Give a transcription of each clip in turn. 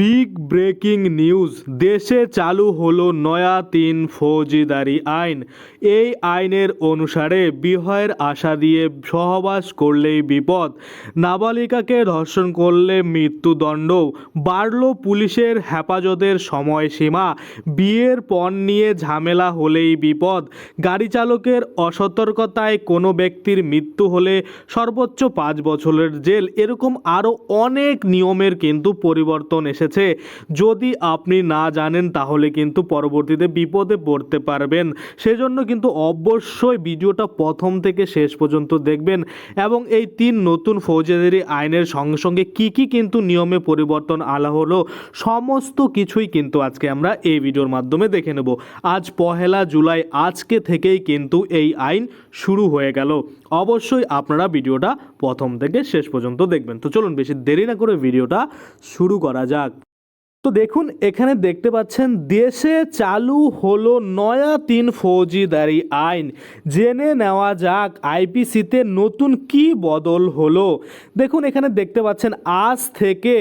Big breaking news. দেশে চালু হলো নয়া তিন ফৌজিদারি আইন। এই আইনের অনুসারে বিবাহের আশা দিয়ে সহবাস করলেই বিপদ। নাবালিকাকে ধর্ষণ করলে মৃত্যুদণ্ড। বাড়ল পুলিশের হেফাজতের সময়সীমা। বিয়ের পণ নিয়ে ঝামেলা হলেই বিপদ। গাড়ি চালকের অসতর্কতায় কোনো ব্যক্তির মৃত্যু হলে সর্বোচ্চ পাঁচ বছরের জেল। এরকম আরও অনেক নিয়মের কিন্তু পরিবর্তন এসেছে। যদি আপনি না জানেন, তাহলে কিন্তু পরবর্তীতে বিপদে পড়তে পারবেন। সেজন্য কিন্তু অবশ্যই ভিডিওটা প্রথম থেকে শেষ পর্যন্ত দেখবেন এবং এই তিন নতুন ফৌজদারি আইনের সঙ্গে সঙ্গে কি কি কিন্তু নিয়মে পরিবর্তন আলা হলো, সমস্ত কিছুই কিন্তু আজকে আমরা এই ভিডিওর মাধ্যমে দেখে নেব। আজ পহেলা জুলাই, আজকে থেকেই কিন্তু এই আইন শুরু হয়ে গেল। অবশ্যই আপনারা ভিডিওটা প্রথম থেকে শেষ পর্যন্ত দেখবেন। তো চলুন বেশি দেরি না করে ভিডিওটা শুরু করা যাক। তো দেখুন, এখানে দেখতে পাচ্ছেন, দেশে চালু হলো নয়া তিন ফৌজিদারি আইন। জেনে নেওয়া যাক, আইপিসিতে নতুন কি বদল হলো। দেখুন, এখানে দেখতে পাচ্ছেন, আজ থেকে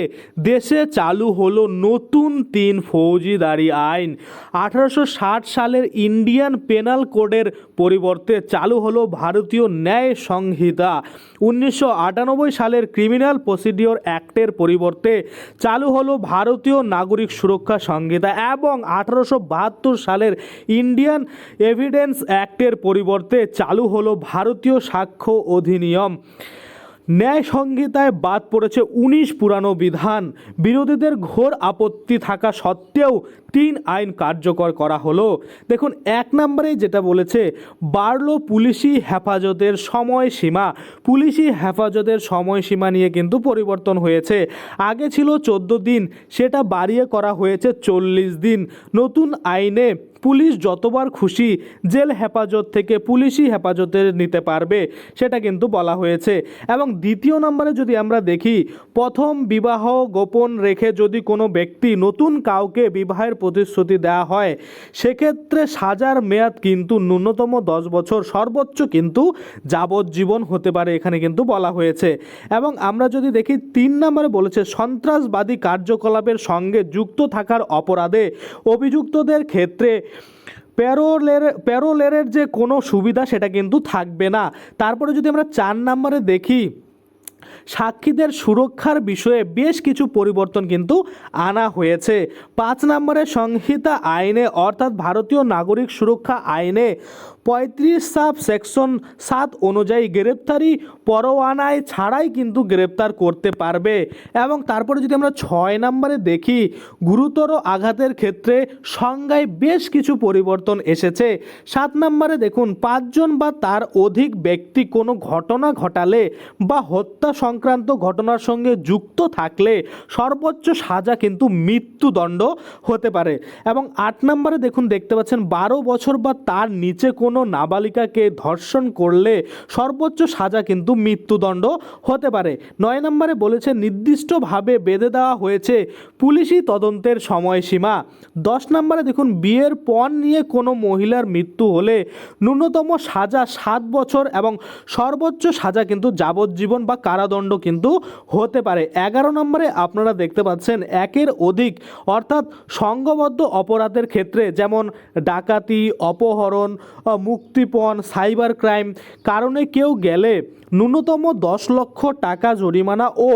দেশে চালু হলো নতুন তিন ফৌজিদারি আইন। আঠারোশো ষাট সালের ইন্ডিয়ান পেনাল কোডের পরিবর্তে চালু হলো ভারতীয় ন্যায় সংহিতা। উনিশশো আটানব্বই সালের ক্রিমিনাল প্রসিডিওর অ্যাক্টের পরিবর্তে চালু হলো ভারতীয় নাগরিক সুরক্ষা সংহিতা এবং আঠারোশো বাহাত্তর সালের ইন্ডিয়ান এভিডেন্স অ্যাক্টের পরিবর্তে চালু হলো ভারতীয় সাক্ষ্য অধিনিয়ম। ন্যায় সংহিতায় বাদ পড়েছে উনিশ পুরানো বিধান। বিরোধীদের ঘোর আপত্তি থাকা সত্ত্বেও তিন আইন কার্যকর করা হলো। দেখুন, এক নম্বরে যেটা বলেছে, বাড়লো পুলিশি হেফাজতের সময়সীমা। পুলিশি হেফাজতের সময়সীমা নিয়ে কিন্তু পরিবর্তন হয়েছে। আগে ছিল চোদ্দ দিন, সেটা বাড়িয়ে করা হয়েছে চল্লিশ দিন। নতুন আইনে পুলিশ যতবার খুশি জেল হেফাজত থেকে পুলিশি হেফাজতে নিতে পারবে, সেটা কিন্তু বলা হয়েছে। এবং দ্বিতীয় নম্বরে যদি আমরা দেখি, প্রথম বিবাহ গোপন রেখে যদি কোনো ব্যক্তি নতুন কাউকে বিবাহের প্রতিশ্রুতি দেওয়া হয়, সেক্ষেত্রে সাজার মেয়াদ কিন্তু ন্যূনতম দশ বছর, সর্বোচ্চ কিন্তু যাবজ্জীবন হতে পারে এখানে কিন্তু বলা হয়েছে। এবং আমরা যদি দেখি, তিন নম্বরে বলেছে, সন্ত্রাসবাদী কার্যকলাপের সঙ্গে যুক্ত থাকার অপরাধে অভিযুক্তদের ক্ষেত্রে প্যারোলের প্যারোলের যে কোনো সুবিধা সেটা কিন্তু থাকবে না। তারপরে যদি আমরা চার নাম্বারে দেখি সাক্ষীদের সুরক্ষার বিষয়ে বেশ কিছু পরিবর্তন কিন্তু আনা হয়েছে। পাঁচ নম্বরের সংহিতা আইনে, অর্থাৎ ভারতীয় নাগরিক সুরক্ষা আইনে পঁয়ত্রিশ সাব সেকশন সাত অনুযায়ী গ্রেপ্তারি পরোয়ানায় ছাড়াই কিন্তু গ্রেপ্তার করতে পারবে। এবং তারপরে যদি আমরা ছয় নম্বরে দেখি, গুরুতর আঘাতের ক্ষেত্রে সংজ্ঞায় বেশ কিছু পরিবর্তন এসেছে। সাত নম্বরে দেখুন, পাঁচজন বা তার অধিক ব্যক্তি কোনো ঘটনা ঘটালে বা হত্যা সংক্রান্ত ঘটনার সঙ্গে যুক্ত থাকলে সর্বোচ্চ সাজা কিন্তু মৃত্যুদণ্ড হতে পারে। এবং আট নম্বরে দেখুন, দেখতে পাচ্ছেন, বারো বছর বা তার নিচে কোনো নাবালিকাকে ধর্ষণ করলে সর্বোচ্চ সাজা কিন্তু মৃত্যুদণ্ড হতে পারে। নয় নম্বরে বলেছে, নির্দিষ্টভাবে বেঁধে দেওয়া হয়েছে পুলিশি তদন্তের সময়সীমা। দশ নম্বরে দেখুন, বিয়ের পণ নিয়ে কোনো মহিলার মৃত্যু হলে ন্যূনতম সাজা সাত বছর এবং সর্বোচ্চ সাজা কিন্তু যাবজ্জীবন বা কারাদণ্ড কিন্তু হতে পারে। এগারো নম্বরে আপনারা দেখতে পাচ্ছেন একের অধিক অর্থাৎ সংঘবদ্ধ অপরাধের ক্ষেত্রে যেমন ডাকাতি, অপহরণ মুক্তিপণ, সাইবার ক্রাইম, কারণে কেউ গেলে ন্যূনতম দশ লক্ষ টাকা জরিমানা ও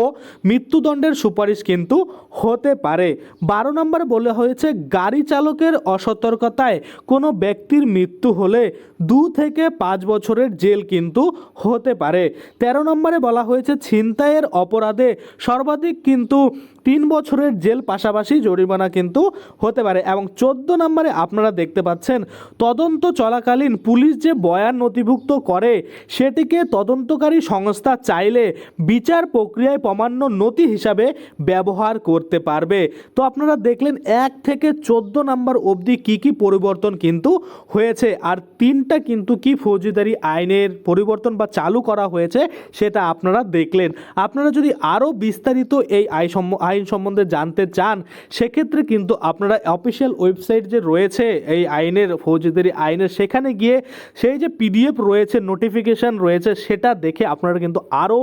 মৃত্যুদণ্ডের সুপারিশ কিন্তু হতে পারে। বারো নম্বরে বলা হয়েছে, গাড়ি চালকের অসতর্কতায় কোনো ব্যক্তির মৃত্যু হলে দু থেকে পাঁচ বছরের জেল কিন্তু হতে পারে। তেরো নম্বরে বলা হয়েছে ছিনতাইয়ের অপরাধে সর্বাধিক কিন্তু তিন বছরের জেল পাশাপাশি জরিমানা কিন্তু হতে পারে এবং চোদ্দ নম্বরে আপনারা দেখতে পাচ্ছেন, তদন্ত চলাকালীন পুলিশ যে বয়ান নথিভুক্ত করে সেটিকে তদন্তকারী সংস্থা চাইলে বিচার প্রক্রিয়ায় প্রমাণ্য নথি হিসাবে ব্যবহার করতে পারবে। তো আপনারা দেখলেন এক থেকে চোদ্দ নম্বর অবধি কি কি পরিবর্তন কিন্তু হয়েছে আর তিনটা কিন্তু কি ফৌজদারি আইনের পরিবর্তন বা চালু করা হয়েছে সেটা আপনারা দেখলেন। আপনারা যদি আরও বিস্তারিত এই আই আইন সম্বন্ধে জানতে চান, সেক্ষেত্রে কিন্তু আপনারা অফিসিয়াল ওয়েবসাইট যে রয়েছে, এই আইনের ফৌজদারি আইনের, সেখানে গিয়ে সেই যে পিডিএফ রয়েছে, নোটিফিকেশান রয়েছে, সেটা দেখে আপনারা কিন্তু আরও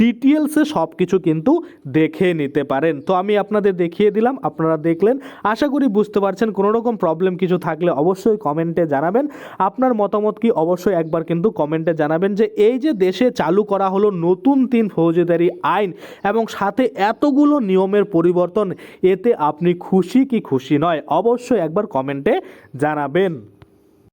ডিটেলসে সব কিছু কিন্তু দেখে নিতে পারেন। তো আমি আপনাদের দেখিয়ে দিলাম, আপনারা দেখলেন। আশা করি বুঝতে পারছেন কোনো রকম প্রবলেম কিছু থাকলে অবশ্যই কমেন্টে জানাবেন। আপনার মতামত কি অবশ্যই একবার কিন্তু কমেন্টে জানাবেন যে, এই যে দেশে চালু করা হলো নতুন তিন ফৌজদারি আইন এবং সাথে এতগুলো নিয়মের পরিবর্তন এতে আপনি খুশি কি খুশি নয় অবশ্যই একবার কমেন্টে জানাবেন।